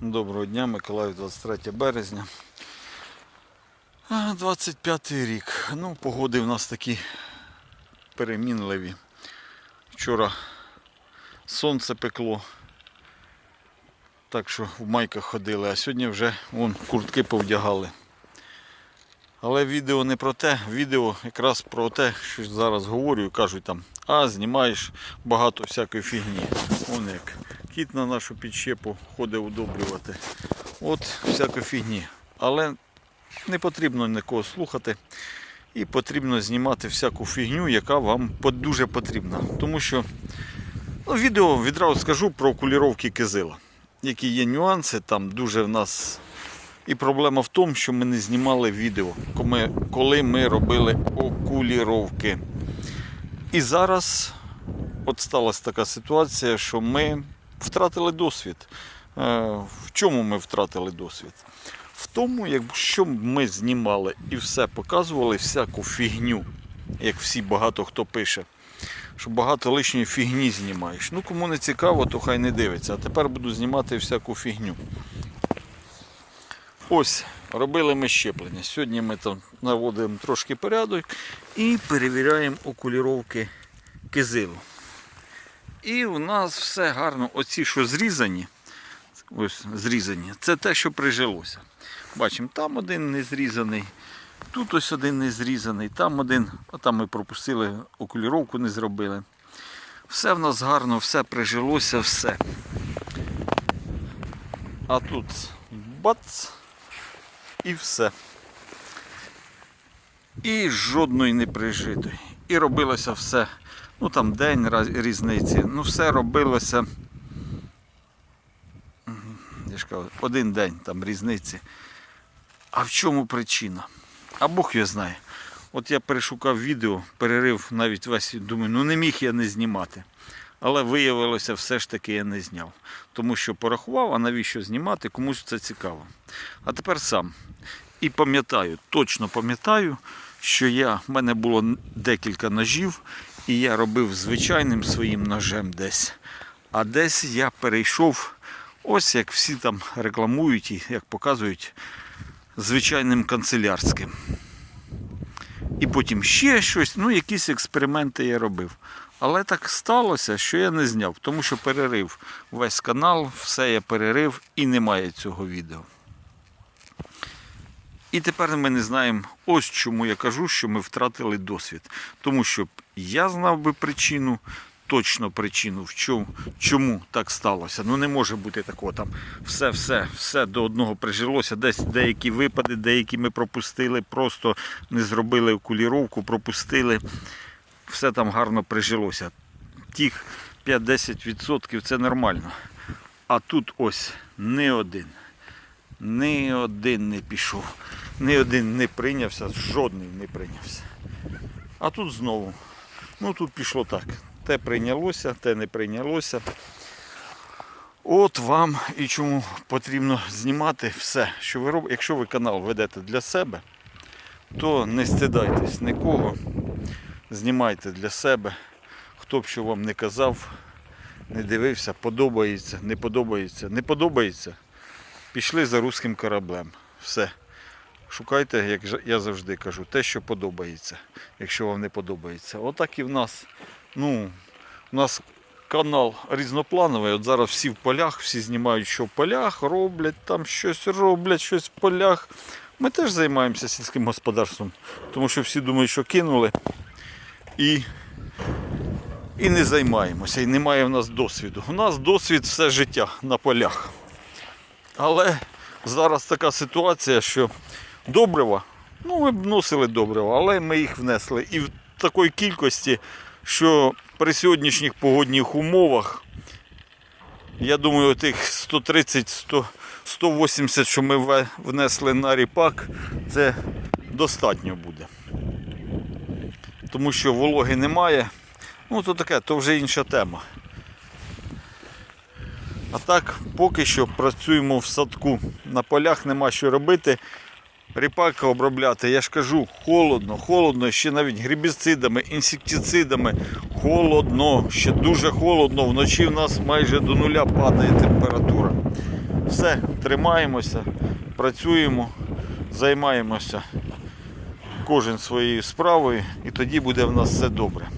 Доброго дня, Миколаїв, 23 березня. 25 рік. Ну, погоди в нас такі перемінливі. Вчора сонце пекло. Так що в майках ходили, а сьогодні вже вон, куртки повдягали. Але відео не про те, відео якраз про те, що зараз говорю, кажуть там, а знімаєш багато всякої фігні. Вон як кіт на нашу підщепу ходить удобрювати. От всякої фігні. Але не потрібно нікого слухати. І потрібно знімати всяку фігню, яка вам дуже потрібна. Тому що ну, відео відразу скажу про окуліровки кизила. Які є нюанси, там дуже в нас і проблема в тому, що ми не знімали відео, коли ми робили окуліровки. І зараз от сталася така ситуація, що ми втратили досвід. Е, В чому ми втратили досвід? В тому, якщо ми знімали і все показували всяку фігню, як всі багато хто пише, що багато лишньої фігні знімаєш. Ну, кому не цікаво, то хай не дивиться. А тепер буду знімати всяку фігню. Ось, робили ми щеплення. Сьогодні ми там наводимо трошки порядок і перевіряємо окуліровки кизилу. І у нас все гарно. Оці, що зрізані, ось зрізані, це те, що прижилося. Бачимо, там один не зрізаний, тут ось один не зрізаний, там один, а там ми пропустили, окуліровку не зробили. Все в нас гарно, все прижилося, все. А тут бац і все. І жодної не прижитої. І робилося все. Ну там день різниці. Ну все робилося. Я ж кажу, один день там різниці. А в чому причина? А Бог його знає. От я перешукав відео, перерив навіть весь, думаю, ну не міг я не знімати. Але виявилося, все ж таки я не зняв. Тому що порахував, а навіщо знімати, комусь це цікаво. А тепер сам. І пам'ятаю, точно пам'ятаю, що я, в мене було декілька ножів, і я робив звичайним своїм ножем десь. А десь я перейшов, ось як всі там рекламують і як показують, звичайним канцелярським. І потім ще щось, ну якісь експерименти я робив. Але так сталося, що я не зняв, тому що перерив весь канал, все я перерив і немає цього відео. І тепер ми не знаємо, ось чому я кажу, що ми втратили досвід. Тому що я знав би причину, точно причину, в чому, чому так сталося. Ну не може бути такого там все, все, все до одного прижилося. Десь деякі випади, деякі ми пропустили, просто не зробили окуліровку, пропустили. Все там гарно прижилося. Тих 5-10% це нормально. А тут ось не один. Ні один не пішов, ні один не прийнявся, жодний не прийнявся. А тут знову. Ну тут пішло так. Те прийнялося, те не прийнялося. От вам і чому потрібно знімати все, що ви робите. Якщо ви канал ведете для себе, то не стидайтесь нікого. Знімайте для себе. Хто б що вам не казав, не дивився, подобається, не подобається, не подобається пішли за руським кораблем. Все. Шукайте, як я завжди кажу, те, що подобається, якщо вам не подобається. Отак і в нас. Ну, у нас канал різноплановий. От зараз всі в полях, всі знімають, що в полях роблять, там щось роблять, щось в полях. Ми теж займаємося сільським господарством, тому що всі думають, що кинули і, і не займаємося. І немає в нас досвіду. У нас досвід все життя на полях. Але зараз така ситуація, що добрива, ну ми б вносили добрива, але ми їх внесли. І в такій кількості, що при сьогоднішніх погодних умовах, я думаю, тих 130 100 180, що ми внесли на ріпак, це достатньо буде. Тому що вологи немає. Ну, то таке, то вже інша тема. А так, поки що працюємо в садку. На полях нема що робити. Ріпак обробляти, я ж кажу, холодно, холодно, ще навіть грибіцидами, інсектицидами. Холодно, ще дуже холодно. Вночі в нас майже до нуля падає температура. все, тримаємося, працюємо, займаємося кожен своєю справою, і тоді буде в нас все добре.